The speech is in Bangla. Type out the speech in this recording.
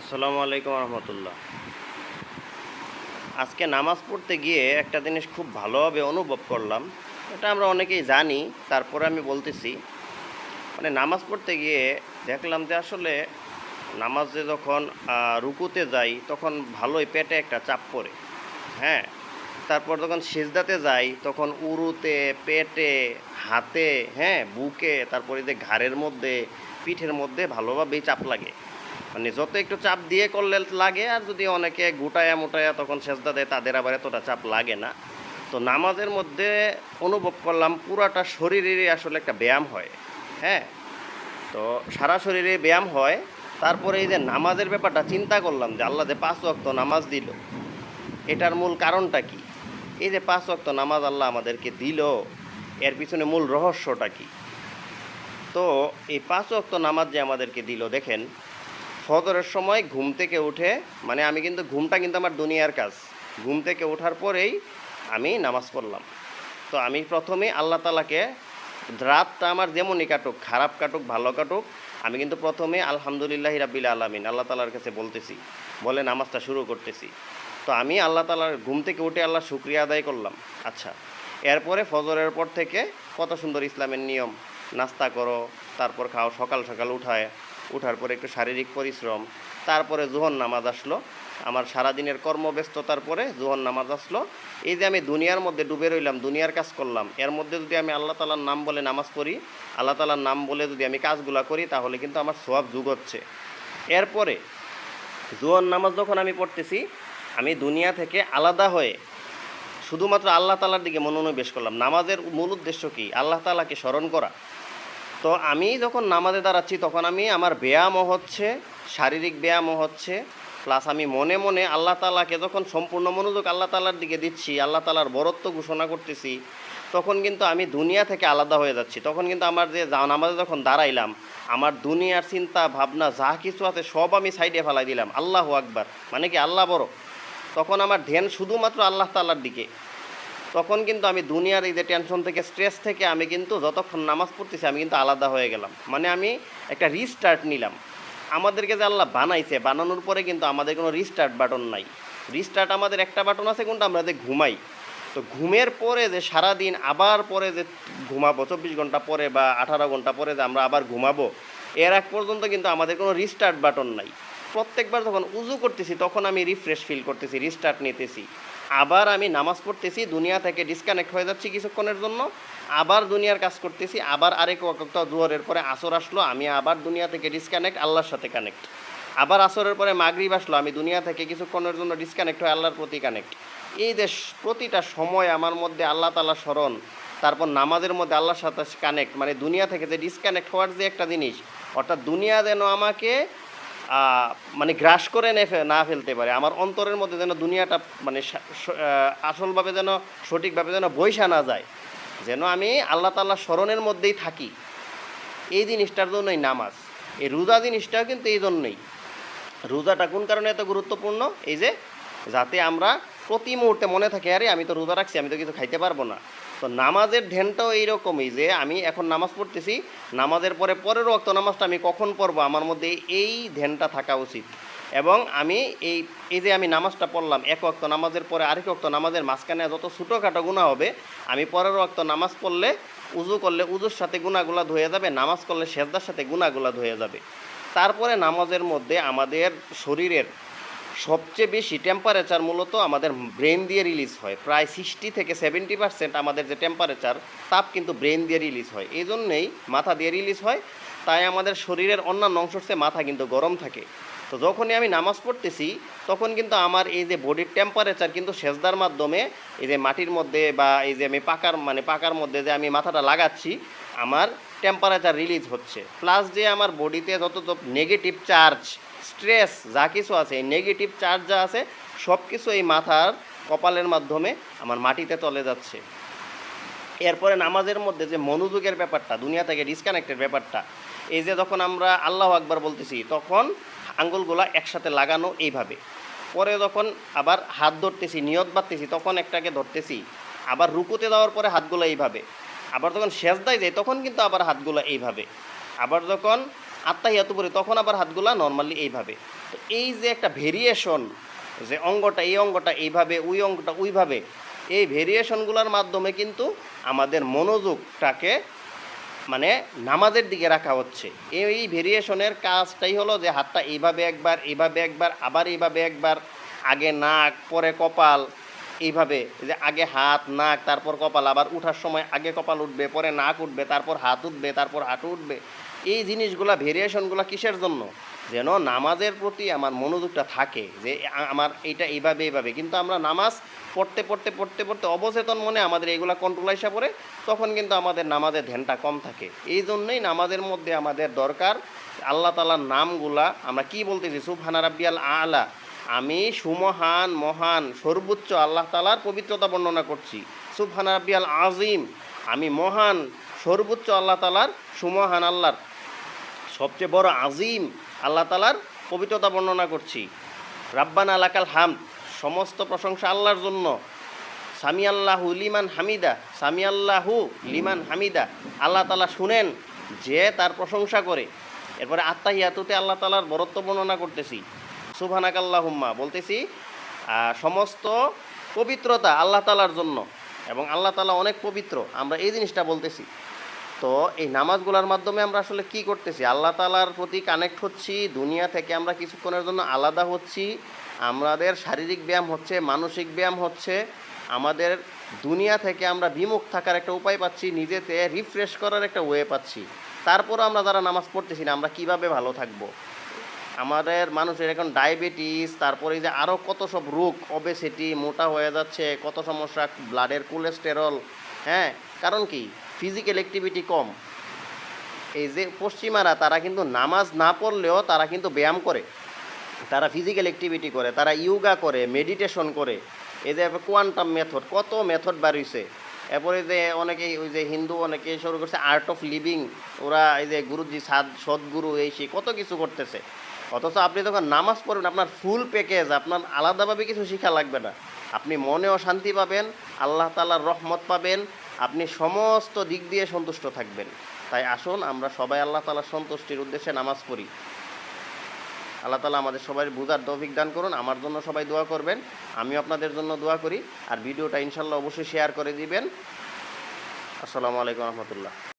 আসসালামু আলাইকুম রহমতুল্লাহ। আজকে নামাজ পড়তে গিয়ে একটা জিনিস খুব ভালোভাবে অনুভব করলাম, এটা আমরা অনেকেই জানি, তারপরে আমি বলতেছি। মানে নামাজ পড়তে গিয়ে দেখলাম যে আসলে নামাজে যখন রুকুতে যাই, তখন ভালোই পেটে একটা চাপ পড়ে হ্যাঁ? তারপর যখন সেজদাতে যাই, তখন উরুতে, পেটে, হাতে হ্যাঁ? বুকে, তারপরে যে ঘাড়ের মধ্যে, পিঠের মধ্যে ভালোভাবেই চাপ লাগে। মানে যত একটু চাপ দিয়ে করলে লাগে, আর যদি অনেকে গুটায়া মোটায়া তখন সেজদা দেয়, তাদের আবার এতটা চাপ লাগে না। তো নামাজের মধ্যে অনুভব করলাম পুরাটা শরীরেরই আসলে একটা ব্যায়াম হয় হ্যাঁ? তো সারা শরীরে ব্যায়াম হয়, তারপরে এই যে নামাজের ব্যাপারটা চিন্তা করলাম যে আল্লাহ যে পাঁচ ওয়াক্ত নামাজ দিল, এটার মূল কারণটা কি? এই যে পাঁচ ওয়াক্ত নামাজ আল্লাহ আমাদেরকে দিল, এর পিছনে মূল রহস্যটা কি? তো এই পাঁচ ওয়াক্ত নামাজ যে আমাদেরকে দিল, দেখেন ফজরের সময় ঘুম থেকে উঠে মানে আমি কিন্তু, ঘুমটা কিন্তু আমার দুনিয়ার কাজ। ঘুম থেকে ওঠার পরেই আমি নামাজ পড়লাম। তো আমি প্রথমে আল্লাহ তালাকে রাতটা আমার যেমনই কাটুক, খারাপ কাটুক, ভালো কাটুক, আমি কিন্তু প্রথমে আলহামদুলিল্লাহ রাবিল আলমিন আল্লাহ তালার কাছে বলতেছি। বলে নামাজটা শুরু করতেছি। তো আমি আল্লাহ তালার ঘুম থেকে উঠে আল্লাহ শুক্রিয়া আদায় করলাম। আচ্ছা এরপরে ফজরের পর থেকে কত সুন্দর ইসলামের নিয়ম। নাস্তা করো, তারপর খাও, সকাল সকাল উঠায়। উঠার পরে একটু শারীরিক পরিশ্রম, তারপরে জোহর নামাজ আসলো। আমার সারাদিনের কর্মব্যস্ততার পরে জোহর নামাজ আসলো। এই যে আমি দুনিয়ার মধ্যে ডুবে রইলাম, দুনিয়ার কাজ করলাম, এর মধ্যে যদি আমি আল্লাহ তালার নাম বলে নামাজ পড়ি, আল্লাহ তালার নাম বলে যদি আমি কাজগুলো করি, তাহলে কিন্তু আমার সব যুগ হচ্ছে। এরপরে জোহর নামাজ যখন আমি পড়তেছি, আমি দুনিয়া থেকে আলাদা হয়ে শুধুমাত্র আল্লাহ তালার দিকে মনোনিবেশ করলাম। নামাজের মূল উদ্দেশ্য কি? আল্লাহ তালাকে স্মরণ করা। তো আমি যখন নামাজে দাঁড়াচ্ছি, তখন আমি আমার ব্যায়ামও হচ্ছে, শারীরিক ব্যায়ামও হচ্ছে প্লাস আমি মনে মনে আল্লাহ তালাকে যখন সম্পূর্ণ মনোযোগ আল্লাহ তালার দিকে দিচ্ছি, আল্লাহ তালার বরত্ব ঘোষণা করতেছি, তখন কিন্তু আমি দুনিয়া থেকে আলাদা হয়ে যাচ্ছি। তখন কিন্তু আমার যে নামাজে যখন দাঁড়াইলাম, আমার দুনিয়ার চিন্তা, ভাবনা, যা কিছু আছে, সব আমি সাইডে ফেলাই দিলাম। আল্লাহ আকবার। মানে কি আল্লাহ বড়? তখন আমার ধ্যান শুধুমাত্র আল্লাহ তালার দিকে। তখন কিন্তু আমি দুনিয়ার এই যে টেনশন থেকে স্ট্রেস থেকে আমি কিন্তু যতক্ষণ নামাজ পড়তেছি, আমি কিন্তু আলাদা হয়ে গেলাম। মানে আমি একটা রিস্টার্ট নিলাম। আমাদেরকে যে আল্লাহ বানাইছে, বানানোর পরে কিন্তু আমাদের কোনো রিস্টার্ট বাটন নাই। রিস্টার্ট আমাদের একটা বাটন আছে, কোনটা? আমরা যে ঘুমাই। তো ঘুমের পরে যে সারাদিন আবার পরে যে ঘুমাবো, চব্বিশ ঘণ্টা পরে বা আঠারো ঘণ্টা পরে যে আমরা আবার ঘুমাবো, এর এক পর্যন্ত কিন্তু আমাদের কোনো রিস্টার্ট বাটন নাই। প্রত্যেকবার যখন উজু করতেছি, তখন আমি রিফ্রেশ ফিল করতেছি রিস্টার্ট নিতেছি। আবার আমি নামাজ পড়তেছি, দুনিয়া থেকে ডিসকানেক্ট হয়ে যাচ্ছি কিছুক্ষণের জন্য। আবার দুনিয়ার কাজ করতেছি, আবার আরেক ওয়াক্ত জোহরের পরে আসর আসলো, আমি আবার দুনিয়া থেকে ডিসকানেক্ট আল্লাহর সাথে কানেক্ট আবার আসরের পরে মাগরিব আসলো, আমি দুনিয়া থেকে কিছুক্ষণের জন্য ডিসকানেক্ট হয়ে আল্লাহর প্রতি কানেক্ট এই যে প্রতিটা সময় আমার মধ্যে আল্লাহ তালা স্মরণ, তারপর নামাজের মধ্যে আল্লাহর সাথে কানেক্ট মানে দুনিয়া থেকে যে ডিসকানেক্ট হওয়ার যে একটা জিনিস, অর্থাৎ দুনিয়া যেন আমাকে মানে গ্রাস করে নে ফেলতে পারে। আমার অন্তরের মধ্যে যেন দুনিয়াটা মানে আসলভাবে যেন, সঠিকভাবে যেন বৈশা না যায়। যেন আমি আল্লাহ তাল্লাহ স্মরণের মধ্যেই থাকি। এই জিনিসটার জন্যই নামাজ। এই রোজা জিনিসটাও কিন্তু এই জন্যই। রোজাটা কোন কারণে এত গুরুত্বপূর্ণ? এই যে, যাতে আমরা প্রতি মুহূর্তে মনে থাকে, আরে, আমি তো রোজা রাখছি, আমি তো কিছু খাইতে পারব না। তো নামাজের ধ্যানটাও এইরকমই যে আমি এখন নামাজ পড়তেছি, নামাজের পরে পরের রক্ত নামাজটা আমি কখন পড়ব? আমার মধ্যে এই ধ্যানটা থাকা উচিত। এবং আমি এই এই যে আমি নামাজটা পড়লাম, এক অক্ত নামাজের পরে আরেক অক্ত নামাজের মাঝখানে যত ছোটোখাটো গুণা হবে, আমি পরের অক্ত নামাজ পড়লে উজু করলে উজুর সাথে গুণাগুলা ধুয়ে যাবে, নামাজ করলে সেজদার সাথে গুণাগুলা ধুয়ে যাবে। তারপরে নামাজের মধ্যে আমাদের শরীরের সবচেয়ে বেশি টেম্পারেচার মূলত আমাদের ব্রেন দিয়ে রিলিজ হয়। প্রায় সিক্সটি থেকে সেভেন্টি পার্সেন্ট আমাদের যে টেম্পারেচার তাপ কিন্তু ব্রেন দিয়ে রিলিজ হয়। এই জন্যেই মাথা দিয়ে রিলিজ হয়। তাই আমাদের শরীরের অন্যান্য চেয়ে মাথা কিন্তু গরম থাকে। তো যখনই আমি নামাজ পড়তেছি, তখন কিন্তু আমার এই যে বডির টেম্পারেচার কিন্তু সেজদার মাধ্যমে, এই যে মাটির মধ্যে বা এই যে আমি পাকার মানে পাকার মধ্যে যে আমি মাথাটা লাগাচ্ছি, আমার টেম্পারেচার রিলিজ হচ্ছে। প্লাস যে আমার বডিতে যত নেগেটিভ চার্জ স্ট্রেস যা কিছু আছে নেগেটিভ চার্জ যা আছে সব কিছু এই মাথার কপালের মাধ্যমে আমার মাটিতে চলে যাচ্ছে। এরপরে নামাজের মধ্যে যে মনোযোগের ব্যাপারটা, দুনিয়া থেকে ডিসকানেক্টের ব্যাপারটা, এই যে যখন আমরা আল্লাহ আকবার বলতেছি, তখন আঙ্গুলগুলা একসাথে লাগানো এইভাবে। পরে যখন আবার হাত ধরতেছি, নিয়ত বাঁধতেছি, তখন একটাকে ধরতেছি, আবার রুকুতে যাওয়ার পরে হাতগুলো এইভাবে। আবার যখন শেষদায় যাই, তখন কিন্তু আবার হাতগুলো এইভাবে। আবার যখন আত্মাহিয়াতু পড়ি তখন আবার হাতগুলা নর্মালি এইভাবে। তো এই যে একটা ভেরিয়েশন যে অঙ্গটা, এই অঙ্গটা এইভাবে, ওই অঙ্গটা ওইভাবে, এই ভেরিয়েশনগুলোর মাধ্যমে কিন্তু আমাদের মনোযোগটাকে মানে নামাজের দিকে রাখা হচ্ছে। এই ভেরিয়েশনের কাজটাই হলো যে হাতটা এইভাবে একবার এইভাবে একবার, আবার এইভাবে একবার, আগে নাক, পরে কপাল, এইভাবে যে আগে হাত, নাক, তারপর কপাল, আবার উঠার সময় আগে কপাল উঠবে, পরে নাক উঠবে, তারপর হাত উঠবে, তারপর হাঁটু উঠবে। এই জিনিসগুলা ভেরিয়েশনগুলো কিসের জন্য? যেন নামাজের প্রতি আমার মনোযোগটা থাকে, যে আমার এইটা এইভাবে এইভাবে। কিন্তু আমরা নামাজ পড়তে পড়তে পড়তে পড়তে অবচেতন মনে আমাদের এইগুলা কন্ট্রোল আসা পড়ে, তখন কিন্তু আমাদের নামাজের ধ্যানটা কম থাকে। এই জন্যই নামাজের মধ্যে আমাদের দরকার আল্লাহ তালার নামগুলা, আমরা কি বলতেছি? সুবহানা রাব্বিয়াল আলা। আমি সুমহান, মহান, সর্বোচ্চ আল্লাহ তালার পবিত্রতা বর্ণনা করছি। সুবহানা রাব্বিয়াল আজিম আমি মহান, সর্বোচ্চ আল্লাহ তালার সুমহান আল্লাহর সবচেয়ে বড় আজিম আল্লাহ তালার পবিত্রতা বর্ণনা করছি। রাব্বান আলাকাল হাম সমস্ত প্রশংসা আল্লাহর জন্য। সামি আল্লাহু লিমান হামিদা সামি আল্লাহু লিমান হামিদা। আল্লাহ তালা শুনেন যে তার প্রশংসা করে। এরপরে আত্মাহিয়াতুতে আল্লাহ তালার বরত্ব বর্ণনা করতেছি। সুবহানাক আল্লাহুম্মা বলতেছি সমস্ত পবিত্রতা আল্লাহ তালার জন্য এবং আল্লাহ তালা অনেক পবিত্র। আমরা এই জিনিসটা বলতেছি। তো এই নামাজগুলোর মাধ্যমে আমরা আসলে কি করতেছি? আল্লাহ তালার প্রতি কানেক্ট হচ্ছি, দুনিয়া থেকে আমরা কিছুক্ষণের জন্য আলাদা হচ্ছি। আমাদের শারীরিক ব্যায়াম হচ্ছে, মানসিক ব্যায়াম হচ্ছে। আমাদের দুনিয়া থেকে আমরা বিমুখ থাকার একটা উপায় পাচ্ছি নিজেতে রিফ্রেশ করার একটা ওয়ে পাচ্ছি। তারপরও আমরা যারা নামাজ পড়তেছি না, আমরা কীভাবে ভালো থাকব? আমাদের মানুষের এখন ডায়াবেটিস তারপরে যে আরও কত সব রোগ অবেসিটি মোটা হয়ে যাচ্ছে, কত সমস্যা ব্লাডের কোলেস্টেরল হ্যাঁ? কারণ কি? ফিজিক্যাল অ্যাক্টিভিটি কম। এই যে পশ্চিমারা, তারা কিন্তু নামাজ না পড়লেও তারা কিন্তু ব্যায়াম করে। তারা ফিজিক্যাল অ্যাক্টিভিটি করে, তারা ইয়োগা করে মেডিটেশন করে। এই যে কোয়ান্টাম মেথড কত মেথড বাড়িয়েছে এরপরে যে অনেকে ওই যে হিন্দু, অনেকে শুরু করছে আর্ট অফ লিভিং ওরা এই যে গুরুজি সাদ সদ্গুরু, এই সেই কত কিছু করতেছে। অথচ আপনি যখন নামাজ পড়বেন, আপনার ফুল প্যাকেজ আপনার আলাদাভাবে কিছু শেখা লাগবে না। আপনি মনেও শান্তি পাবেন, আল্লাহ তালার রহমত পাবেন আপনি সমস্ত দিক দিয়ে সন্তুষ্ট থাকবেন। তাই আসুন, আমরা সবাই আল্লাহ তালার সন্তুষ্টির উদ্দেশ্যে নামাজ পড়ি। আল্লাহ তালা আমাদের সবাই বোঝার তৌফিক দান করুন, আমার জন্য সবাই দোয়া করবেন, আমিও আপনাদের জন্য দোয়া করি, আর ভিডিওটা ইনশাল্লাহ অবশ্যই শেয়ার করে দিবেন। আসসালামু আলাইকুম রহমতুল্লাহ।